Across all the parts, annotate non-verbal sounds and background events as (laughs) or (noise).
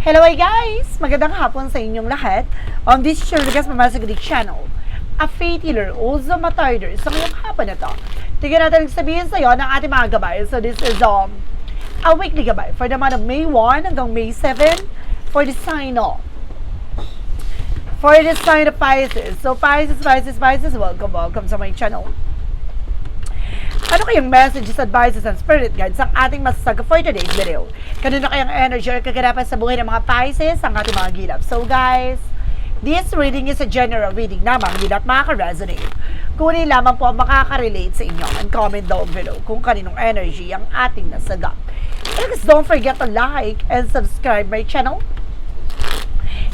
Hello guys! Magandang hapon sa inyong lahat. Um, this is your Lucas Mamasagri channel. A faith healer, also matarder. Sa ngayong hapon na to, tignan natin sabihin sa iyo ng ating mga gabay. So this is um, a weekly gabay for the month of May 1 hanggang May 7 for the sign off. For the sign of Pisces. So Pisces, Pisces, Pisces, welcome, welcome sa my channel. Ano kayang messages, advices, and spirit guides ang ating masasaga for today's video? Kanino kayang energy or kaganapan sa buhay ng mga Pisces ang ating mga gilap? So guys, this reading is a general reading namang hindi lahat makaka-resonate. Kunin lamang po ang makaka-relate sa inyo and comment down below kung kaninong energy ang ating nasaga. Guys, don't forget to like and subscribe my channel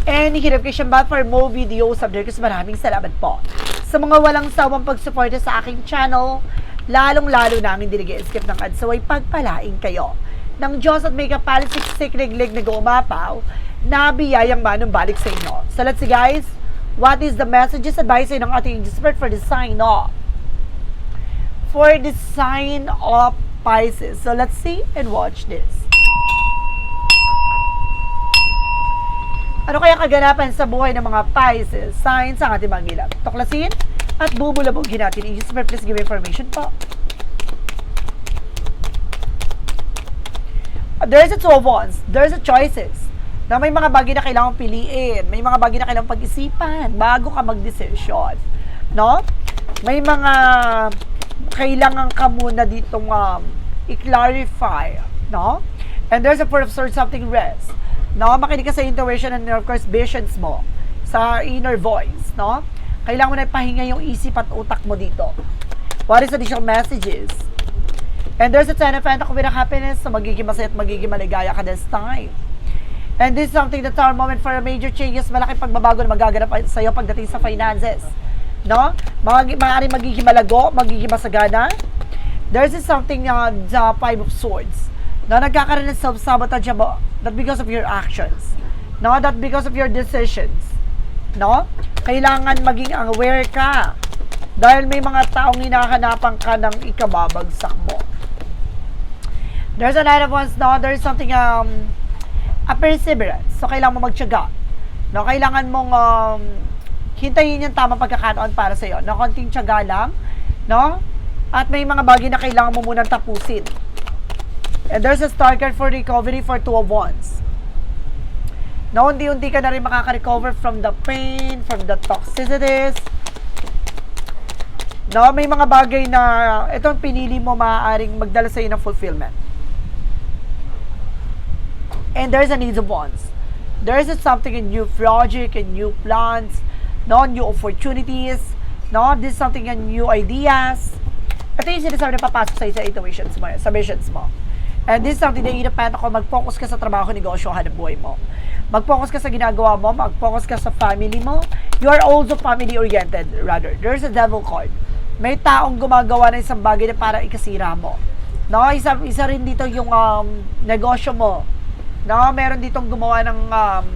and hit notification bell for more videos update kasi maraming salamat po sa mga walang sawang pagsuporta sa aking channel lalong-lalo namin dinig-skip ng ads so ay pagpalain kayo ng Diyos at may kapalit siksik-liglig na gumapaw na biyayang manong balik sa inyo. So let's see guys, what is the messages advice ng ating expert for the sign of for the sign of Pisces. So let's see and watch this. Ano kaya kaganapan sa buhay ng mga Pisces, signs ang ating mga gilap? Tuklasin at bubulabugin natin. Yung super please give information po. There's a two of wands. There's a choices. Na may mga bagay na kailangan piliin. May mga bagay na kailangan pag-isipan bago ka mag-decision. No? May mga kailangan ka muna ditong um, i-clarify. No? And there's a four of swords, something rest. No? Makinig ka sa intuition and of course visions mo. Sa inner voice. No? Kailangan mo na ipahinga yung isip at utak mo dito. What is additional messages? And there's a ten of pentacles happiness, so magiging masaya at magiging maligaya ka this time. And this is something that's our moment for a major changes, malaki pagbabago na magaganap sa iyo pagdating sa finances. No? Mag maaaring magiging malago, magiging masagana. There's is something uh, the five of swords. No, nagkakaroon ng self-sabotage mo that because of your actions. No, that because of your decisions. No? Kailangan maging aware ka. Dahil may mga taong hinahanapan ka ng ikababagsak mo. There's a lot of ones, no? There's something, um, a perseverance. So, kailangan mo magtyaga. No? Kailangan mong um, hintayin yung tamang pagkakataon para sa iyo. No? Konting tyaga lang. No? At may mga bagay na kailangan mo munang tapusin. And there's a star for recovery for two of wands. No, unti-unti ka na rin makaka-recover from the pain, from the toxicities. No, may mga bagay na itong pinili mo maaaring magdala sa iyo ng fulfillment. And there's a need of wants. There's something in new project and new plans, no, new opportunities, no, this is something in new ideas. Ito yung sinasabi na papasok sa sa intuitions mo, sa visions mo. And this is you depend ako, mag-focus ka sa trabaho, negosyo, hanap buhay mo. Mag-focus ka sa ginagawa mo, mag-focus ka sa family mo. You are also family-oriented, rather. There's a devil card. May taong gumagawa ng isang bagay na para ikasira mo. No, isa, isa rin dito yung um, negosyo mo. No, meron ditong gumawa ng um,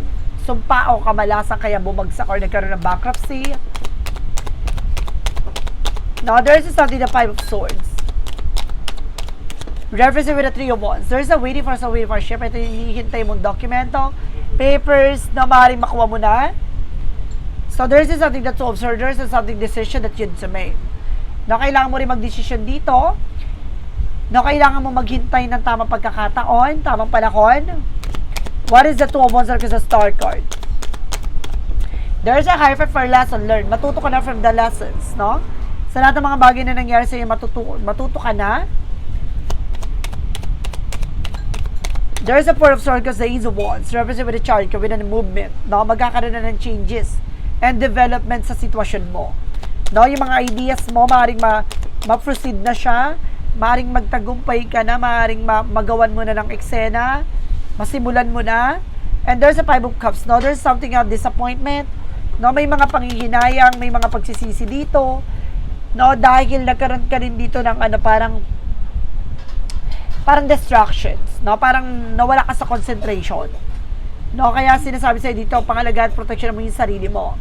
sumpa o kamalasan kaya bumagsak or nagkaroon ng bankruptcy. No, there's something the Five of Swords. Reference with the Three of Wands. There's a waiting for some waiting for ship. Ito yung hinihintay mong dokumento, papers na maaaring makuha mo na. So there's something that to observe. There's something decision that you need to make. Na kailangan mo rin mag-decision dito. Na kailangan mo maghintay ng tamang pagkakataon, tamang panahon. What is the two of wands because a star card? There's a high for lesson learned. Matuto ka na from the lessons, no? Sa lahat ng mga bagay na nangyari sa'yo, matuto, matuto ka na. There's a four of the ease of wands. Represent with a chart, with a movement. No? Magkakaroon na ng changes and development sa sitwasyon mo. No? Yung mga ideas mo, maaaring ma, ma-proceed na siya. Maaaring magtagumpay ka na. Maaaring ma, magawan mo na ng eksena. Masimulan mo na. And there's a five of cups. No? There's something of disappointment. No? May mga panghihinayang, may mga pagsisisi dito. No? Dahil nagkaroon ka rin dito ng ano, parang parang distractions, no? Parang nawala ka sa concentration. No, kaya sinasabi sa'yo dito, pangalagaan protection mo yung sarili mo.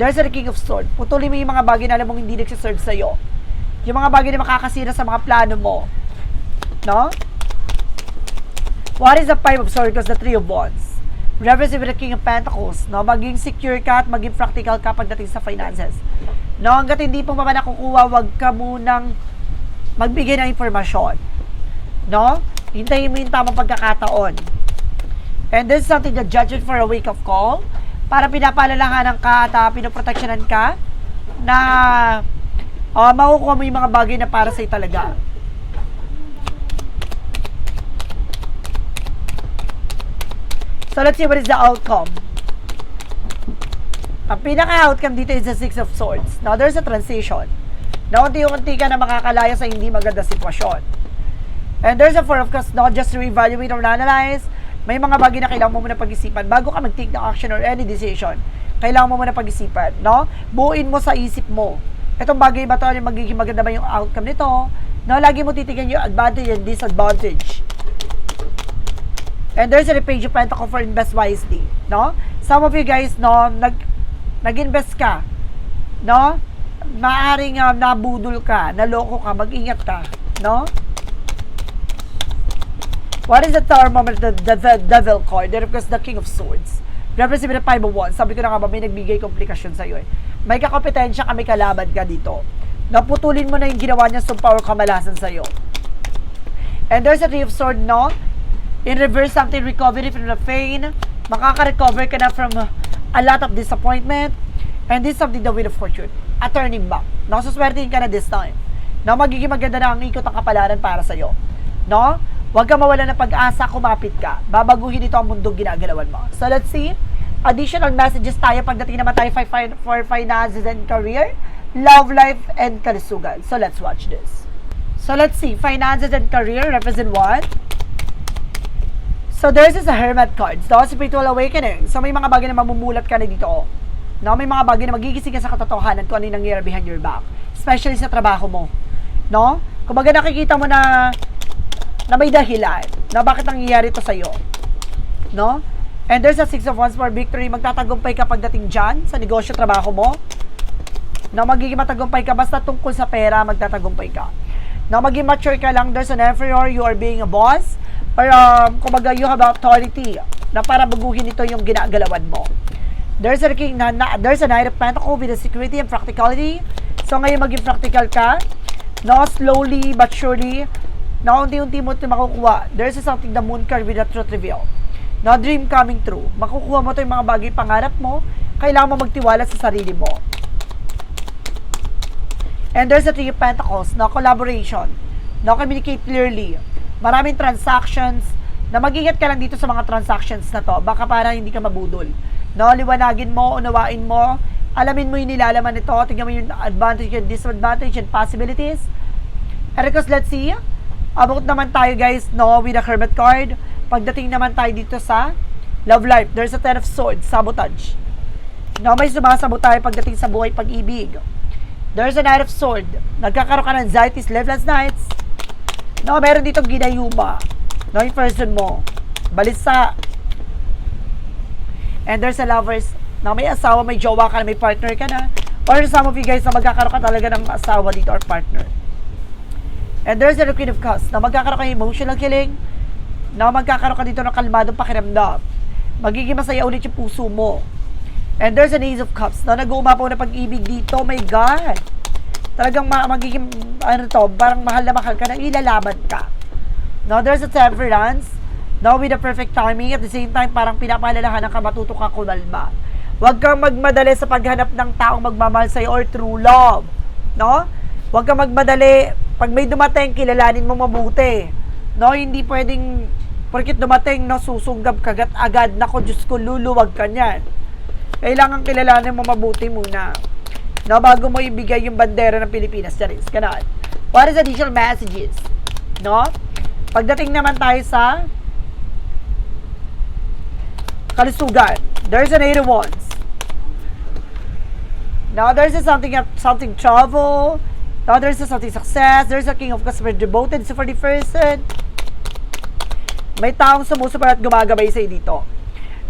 There's a King of Swords. Putulin mo yung mga bagay na alam mong hindi nagsiserve sa'yo. Yung mga bagay na makakasira sa mga plano mo. No? What is the Five of Swords? Because the Three of Wands. representative with the King of Pentacles, no? Maging secure ka at maging practical ka pagdating sa finances. No, hanggat hindi po ba nakukuha, wag ka munang magbigay ng informasyon. No? Hintayin mo yung tamang pagkakataon. And this is something that judges for a wake-up call para pinapalalahanan ka at uh, pinoproteksyonan ka na uh, makukuha mo yung mga bagay na para sa'yo talaga. So let's see what is the outcome. Ang pinaka-outcome dito is the Six of Swords. Now, there's a transition. Na unti-unti ka na makakalaya sa hindi maganda sitwasyon. And there's a Four of Cups, not just to evaluate or analyze. May mga bagay na kailangan mo muna pag-isipan bago ka mag-take ng action or any decision. Kailangan mo muna pag-isipan, no? Buuin mo sa isip mo. Itong bagay ba ito, ano magiging maganda ba yung outcome nito? No, lagi mo titigan yung advantage and disadvantage. And there's a page of Pentacle for invest wisely, no? Some of you guys, no, nag nag-invest ka, no? Maaring um, nabudol ka, naloko ka, mag-ingat ka, no? What is the tower moment, the, the, the devil card? There because the king of swords. Represent the five of wands. Sabi ko na nga ba, may nagbigay komplikasyon sa'yo eh. May kakompetensya ka, may kalaban ka dito. Naputulin mo na yung ginawa niya sa power kamalasan sa'yo. And there's a three of sword, no? In reverse, something recovery from the pain. Makaka-recover ka na from a lot of disappointment. And this is something the wheel of fortune. A turning back. No? Suswertein ka na this time. No? Magiging maganda na ang ikot ang kapalaran para sa'yo. No? Huwag ka mawala ng pag-asa, kumapit ka. Babaguhin ito ang mundong ginagalawan mo. So let's see. Additional messages tayo pagdating naman tayo for, fin- for finances and career, love life, and kalusugan. So let's watch this. So let's see. Finances and career represent what? So there's is a hermit card. So spiritual awakening. So may mga bagay na mamumulat ka na dito. Oh. No, may mga bagay na magigising ka sa katotohanan kung ano yung nangyayari behind your back. Especially sa trabaho mo. No? Kumbaga nakikita mo na na may dahilan na bakit nangyayari ito sa'yo. No? And there's a six of wands for victory. Magtatagumpay ka pagdating dyan sa negosyo, trabaho mo. Na magiging matagumpay ka basta tungkol sa pera, magtatagumpay ka. Na maging mature ka lang, there's an emperor, you are being a boss. Or um, kumbaga you have authority na para baguhin ito yung ginagalawan mo. There's a king na, na there's a knight of pentacles with a security and practicality. So ngayon maging practical ka. No, slowly but surely, na unti-unti mo ito makukuha. There's something the moon card with a truth reveal. No, dream coming true. Makukuha mo ito yung mga bagay pangarap mo. Kailangan mo magtiwala sa sarili mo. And there's a three of pentacles, no, collaboration. No, communicate clearly. Maraming transactions, na mag-ingat ka lang dito sa mga transactions na to. Baka para hindi ka mabudol. No, liwanagin mo, unawain mo, alamin mo yung nilalaman nito, tingnan mo yung advantage and disadvantage and possibilities. And because let's see, about naman tayo guys, no, with the Hermit card. Pagdating naman tayo dito sa love life, there's a ten of swords, sabotage. No, may sumasabot tayo pagdating sa buhay pag-ibig. There's a knight of sword. Nagkakaroon ka ng anxiety, sleepless nights. No, meron ditong ginayuma. No, yung person mo. Balisa. And there's a lovers. No, may asawa, may jowa ka na, may partner ka na. Or some of you guys na magkakaroon ka talaga ng asawa dito or partner. And there's the Queen of Cups na magkakaroon ka ng emotional killing, na magkakaroon ka dito ng kalmadong pakiramdam. Magiging masaya ulit yung puso mo. And there's an Ace of Cups na nag-uumapaw na pag-ibig dito. My God! Talagang ma- magiging, ano to, parang mahal na mahal ka na ilalaban ka. No, there's a Temperance. No, with the perfect timing. At the same time, parang pinapaalalahanan ka, matuto ka kumalma. Huwag kang magmadali sa paghanap ng taong magmamahal sa'yo or true love. No? Huwag kang magmadali. Pag may dumating, kilalanin mo mabuti. No, hindi pwedeng, porkit dumating, no, susunggab kagat agad. Nako, Diyos ko, luluwag ka niyan. Kailangan kilalanin mo mabuti muna. No, bago mo ibigay yung bandera ng Pilipinas. Charis, ganun. What is additional messages? No? Pagdating naman tayo sa kalusugan. There's an eight of wands. Now, there's something something trouble. Now, there's a something success. There's a king of very devoted so for the person. May taong sumusuporta at gumagabay sa'yo dito.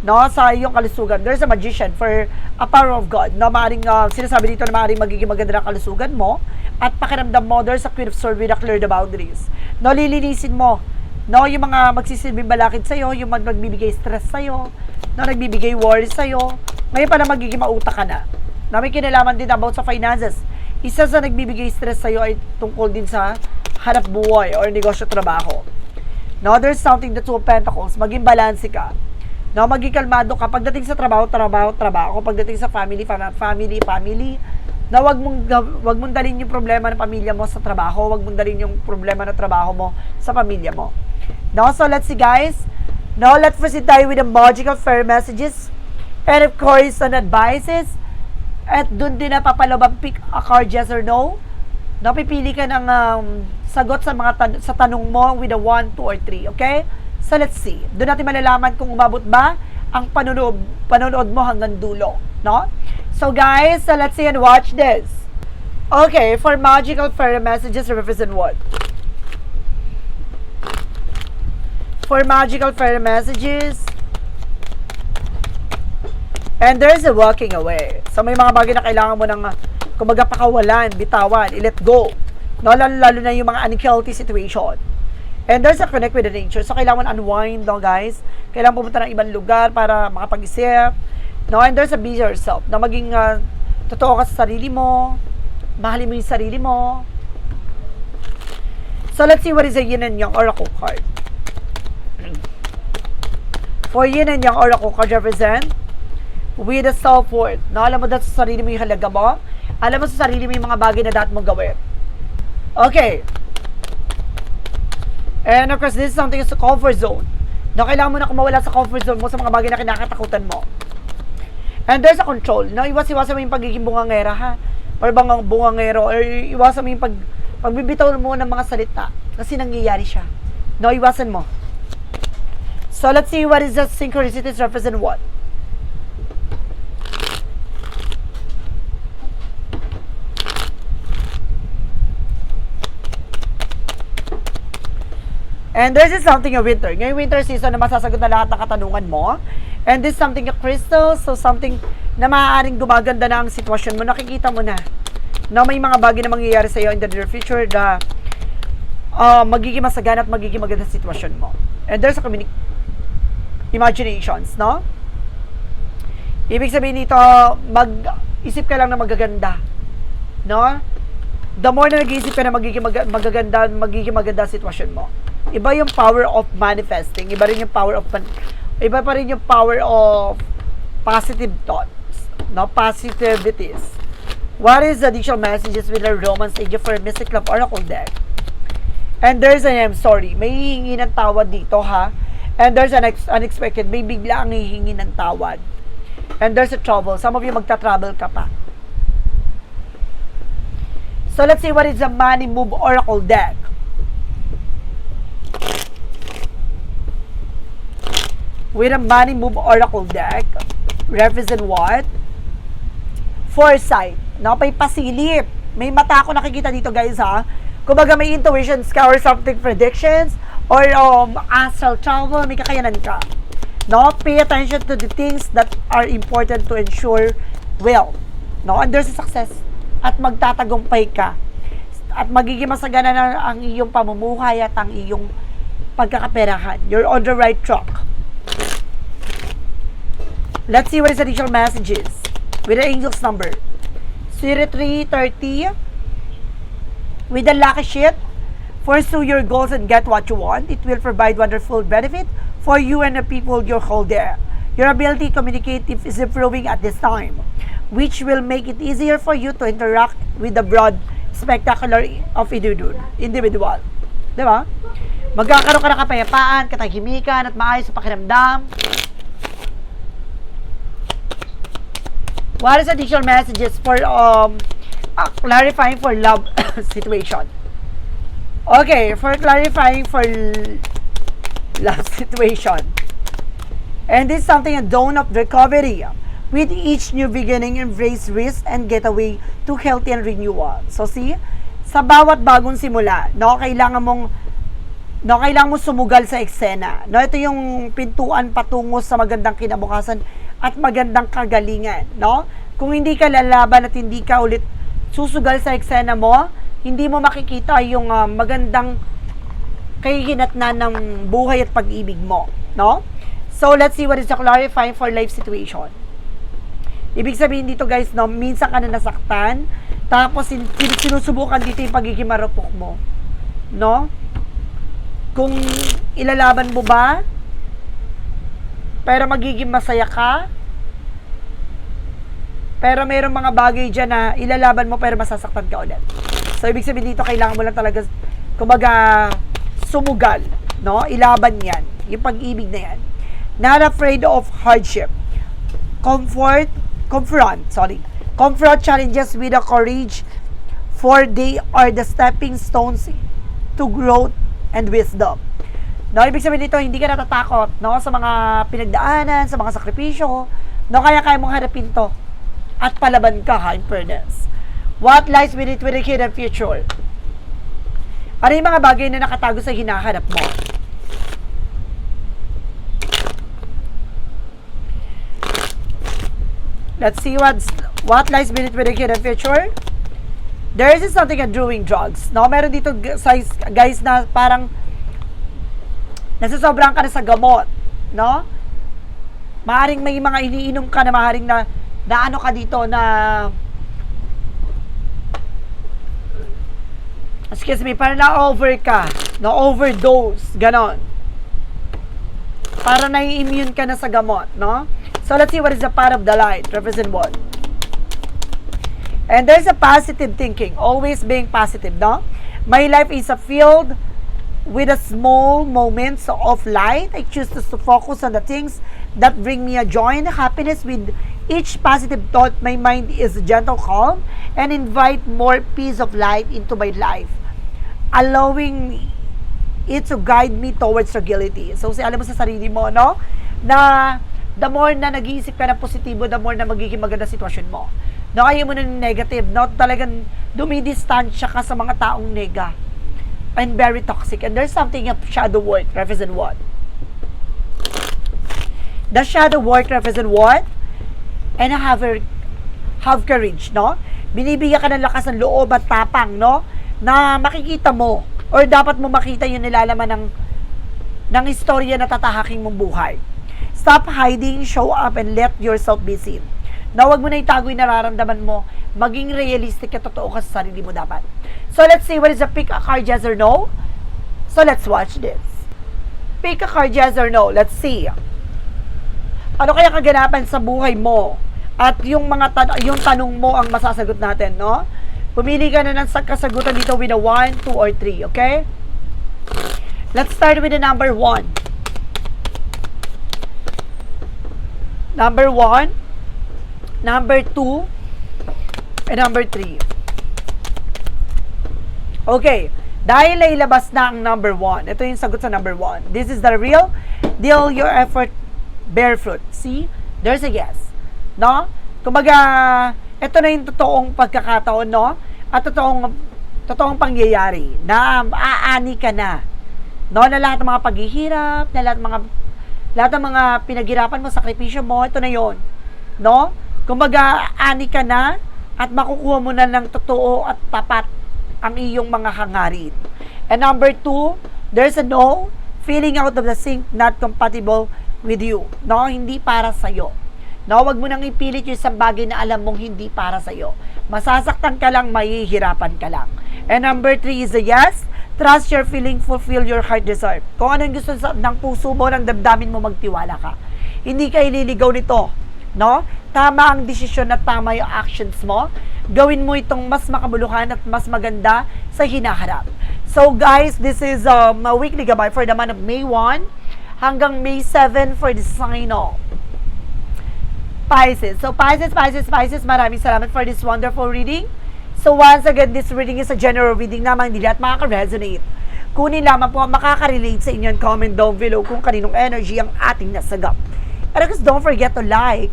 No, sa iyong kalusugan. There's a magician for a power of God. No, maaring, uh, sinasabi dito na maaring magiging maganda ng kalusugan mo. At pakiramdam mo, there's a queen of sword with a clear the boundaries. No, lilinisin mo. No, yung mga magsisilbing balakid sa'yo, yung mag magbibigay stress sa'yo. na nagbibigay worries sa'yo. Ngayon pa na magiging mautak ka na. Na may kinalaman din about sa finances. Isa sa nagbibigay stress sa'yo ay tungkol din sa hanap buhay or negosyo trabaho. No, there's something the two pentacles. Maging balanse ka. No, maging kalmado ka. Pagdating sa trabaho, trabaho, trabaho. Pagdating sa family, fam- family, family. Na wag mong wag mong dalhin yung problema ng pamilya mo sa trabaho, wag mong dalhin yung problema ng trabaho mo sa pamilya mo. No, so let's see guys. Now let's proceed tayo with the magical fair messages. And of course, on advices. At dun din napapalabang pick a card yes or no. Napipili ka ng um, sagot sa mga tan- sa tanong mo with a 1, 2, or 3. Okay? So let's see. Doon natin malalaman kung umabot ba ang panonood, panonood mo hanggang dulo. No? So guys, so let's see and watch this. Okay, for magical fairy messages represent what? For magical fairy messages, And there's a walking away. So may mga bagay na kailangan mo ng kumbaga pakawalan, bitawan, i-let go. No, lalo, lalo na yung mga unhealthy situation. And there's a connect with the nature. So kailangan unwind, no guys. Kailangan pumunta ng ibang lugar para makapag-isip. No, and there's a be yourself. Na maging uh, totoo ka sa sarili mo. Mahalin mo yung sarili mo. So let's see what is a yin and yang oracle card. For yin and yang oracle card represent with a self-worth. No, alam mo dati sa sarili mo yung halaga mo. Alam mo sa sarili mo yung mga bagay na dapat mong gawin. Okay. And of course, this is something sa comfort zone. No, kailangan mo na kumawala sa comfort zone mo sa mga bagay na kinakatakutan mo. And there's a control. No, iwas-iwasan mo yung pagiging bungangera, ha? Or bang bungangero. Or iwasan mo yung pag, pagbibitaw mo ng mga salita. Kasi nangyayari siya. No, iwasan mo. So, let's see what is the synchronicities represent what? And this is something a winter. Ngayong winter season na masasagot na lahat ng katanungan mo. And this is something a crystal, so something na maaaring gumaganda na ang sitwasyon mo. Nakikita mo na na may mga bagay na mangyayari sa iyo in the near future na uh, magiging masagana at magiging maganda sitwasyon mo. And there's a communi- imaginations, no? Ibig sabihin nito, mag-isip ka lang na magaganda. No? The more na nag-iisip ka na magiging mag- magaganda, magiging maganda sitwasyon mo. Iba yung power of manifesting. Iba rin yung power of iba pa rin yung power of positive thoughts. No? Positivities. What is the additional messages with the Romans Age for Mystic Love Oracle deck? And there's an I'm sorry. May hihingi ng tawad dito ha. And there's an ex- unexpected. May bigla ang hihingi ng tawad. And there's a trouble. Some of you magta-travel ka pa. So let's see what is the Money Move Oracle deck. With a Money Move Oracle deck, represent what? Foresight. No, may pasilip. May mata ako nakikita dito guys ha. Kumbaga may intuitions ka something predictions or um, astral travel, may kakayanan ka. No, pay attention to the things that are important to ensure well. No, and there's a success. At magtatagumpay ka. At magiging masagana na ang iyong pamumuhay at ang iyong pagkakaperahan. You're on the right track. Let's see what is additional messages with the angel's number. 0330 with the lucky sheet. Pursue your goals and get what you want. It will provide wonderful benefit for you and the people you hold there. Your ability to communicate is improving at this time, which will make it easier for you to interact with the broad spectacular of individual. individual. Di ba? Magkakaroon ka ng kapayapaan, katahimikan, at maayos sa pakiramdam. What is additional messages for um uh, clarifying for love (coughs) situation? Okay, for clarifying for love (laughs) situation. And this is something a dawn of recovery. With each new beginning, embrace risk and get away to healthy and renewal. So see, sa bawat bagong simula, no, kailangan mong no, kailangan mo sumugal sa eksena. No, ito yung pintuan patungo sa magandang kinabukasan at magandang kagalingan, no? Kung hindi ka lalaban at hindi ka ulit susugal sa eksena mo, hindi mo makikita yung ah, magandang kahihinatnan ng buhay at pag-ibig mo, no? So, let's see what is the clarifying for life situation. Ibig sabihin dito guys, no, minsan ka na nasaktan, tapos sin- sinusubukan dito yung pagiging marupok mo. No? Kung ilalaban mo ba, pero magiging masaya ka, pero mayroong mga bagay dyan na ilalaban mo pero masasaktan ka ulit. So, ibig sabihin dito, kailangan mo lang talaga, kumbaga, sumugal. No? Ilaban yan. Yung pag-ibig na yan. Not afraid of hardship. Comfort, confront, sorry. Confront challenges with a courage for they are the stepping stones to growth and wisdom. No, ibig sabihin dito, hindi ka natatakot no, sa mga pinagdaanan, sa mga sakripisyo. No, kaya kaya mong harapin to. At palaban ka, ha, in fairness. What lies it with the hidden future? Ano yung mga bagay na nakatago sa hinahanap mo? Let's see what's, what lies beneath with the hidden future. There is something at doing drugs. No, meron dito guys na parang nasasobrang ka na sa gamot. No? Maaring may mga iniinom ka na maaring na, na ano ka dito na excuse me, parang na-over ka. Na-overdose. Ganon. Para nai-immune ka na sa gamot, no? So, let's see what is the part of the light. Represent what? And there's a positive thinking. Always being positive, no? My life is a field with a small moments of light. I choose to focus on the things that bring me a joy and happiness with each positive thought. My mind is gentle, calm, and invite more peace of light into my life. Allowing it to guide me towards fragility. So, si alam mo sa sarili mo, no? Na the more na nag-iisip ka ng positibo, the more na magiging maganda sitwasyon mo. No, ayaw mo na negative, no? Talagang dumidistansya ka sa mga taong nega and very toxic. And there's something of shadow work represent what? The shadow work represent what? And have a, have courage, no? Binibigyan ka ng lakas ng loob at tapang, no? Na makikita mo or dapat mo makita yung nilalaman ng ng istorya na tatahaking mong buhay. Stop hiding, show up, and let yourself be seen. Na huwag mo na itago yung nararamdaman mo. Maging realistic at totoo ka sa sarili mo dapat. So let's see what is a pick a card yes or no. So let's watch this. Pick a card yes or no. Let's see. Ano kaya kaganapan sa buhay mo? At yung mga tan- yung tanong mo ang masasagot natin, no? Pumili ka na ng sa- kasagutan dito with a 1, 2, or 3, okay? Let's start with the number 1. Number 1, number 2, and number 3. Okay, dahil nailabas na ang number 1, ito yung sagot sa number 1. This is the real deal your effort bear fruit. See? There's a yes. No? Kumbaga, ito na yung totoong pagkakataon, no? At totoong, totoong pangyayari na aani ka na. No? Na lahat ng mga paghihirap, na lahat ng mga lahat ng mga pinaghirapan mo, sakripisyo mo, ito na yon No? Kumbaga, ani ka na at makukuha mo na ng totoo at tapat ang iyong mga hangarin. And number two, there's a no, feeling out of the sync, not compatible with you. No, hindi para sa'yo. No, wag mo nang ipilit yung isang bagay na alam mong hindi para sa'yo. Masasaktan ka lang, mahihirapan ka lang. And number three is a yes, trust your feeling, fulfill your heart desire. Kung anong gusto sa, ng puso mo, ng damdamin mo, magtiwala ka. Hindi ka ililigaw nito. No? Tama ang desisyon at tama yung actions mo. Gawin mo itong mas makabuluhan at mas maganda sa hinaharap. So guys, this is um, a weekly gabay for the month of May 1 hanggang May 7 for the sign off. Pisces. So Pisces, Pisces, Pisces, maraming salamat for this wonderful reading. So once again, this reading is a general reading naman, hindi lahat makaka-resonate. Kunin lamang po ang makaka-relate sa inyo comment down below kung kaninong energy ang ating nasagap. And of course, don't forget to like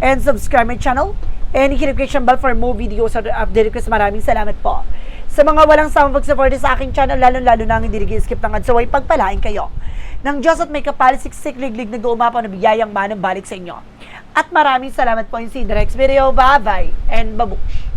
and subscribe my channel and hit notification bell for more videos at update request. Maraming salamat po. Sa mga walang samang pag-support sa aking channel, lalo-lalo na ang hindi nag-skip ng ads, so ay pagpalain kayo. Nang Diyos at may kapalisiksik liglig na gumapaw na biyayang manang balik sa inyo. At maraming salamat po yung si Drex Video. Bye-bye and babush!